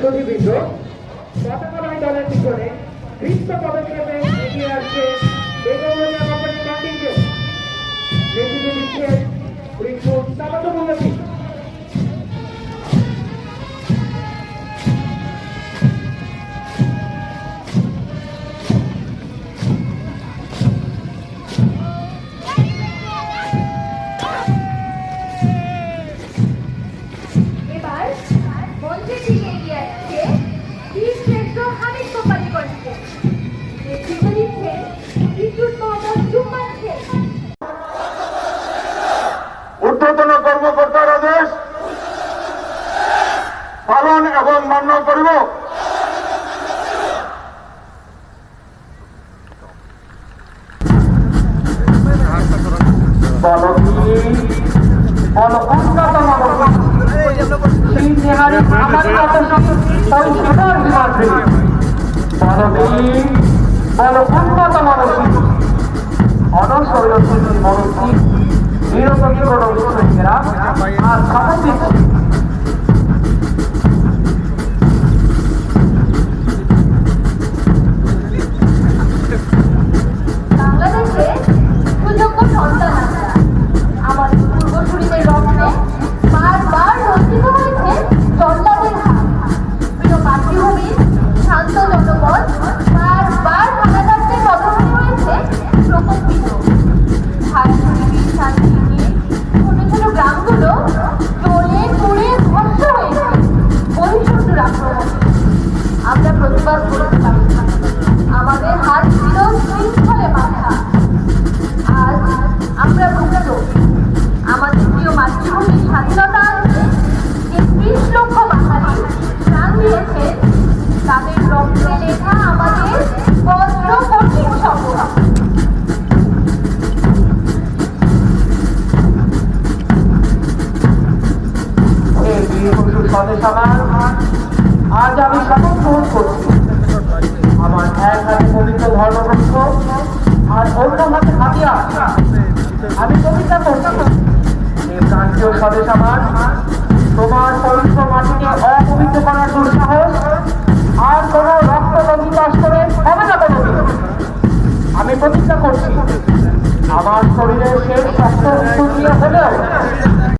প্রতিবৃন্দ পতাকাবাহী দলের পিছনে কৃষ্ণ পদক্ষেপে এগিয়ে আসছে ঊর্ধ্বতন কর্মকর্তার আদেশ পালন এবং মান্য করিব। অনশৈলী জল্লাদের হাত। প্রিয় মাতৃভূমির শান্ত জনপদ গ্রামগুলো জ্বলে পুড়ে ধ্বংস আক্রমণে আমরা প্রতিবাদ করেছিলাম আমাদের হাত ছিল শৃঙ্খলে মাথা আজ আমরা মুক্ত আমাদের প্রিয় মাতৃভূমির স্বাধীনতা আনতে যে ত্রিশ লক্ষ আপনাদের সবার আজ আমি শপথ গ্রহণ করছি। আমার এক হাতে পবিত্র ধর্মগ্রন্থ আর অন্য হাতে হাতিয়ার আমি কবিতা করছি। এই প্রান্তীয় স্বদেশ আমার, তোমার পবিত্র মাটিকে অপবিত্র করার দুঃসাহস আর কোনো রক্ত নদী চাষ করে হবে না কোনো আমি প্রতিজ্ঞা করছি, আমার শরীরের শেষ রক্ত দিয়ে হলেও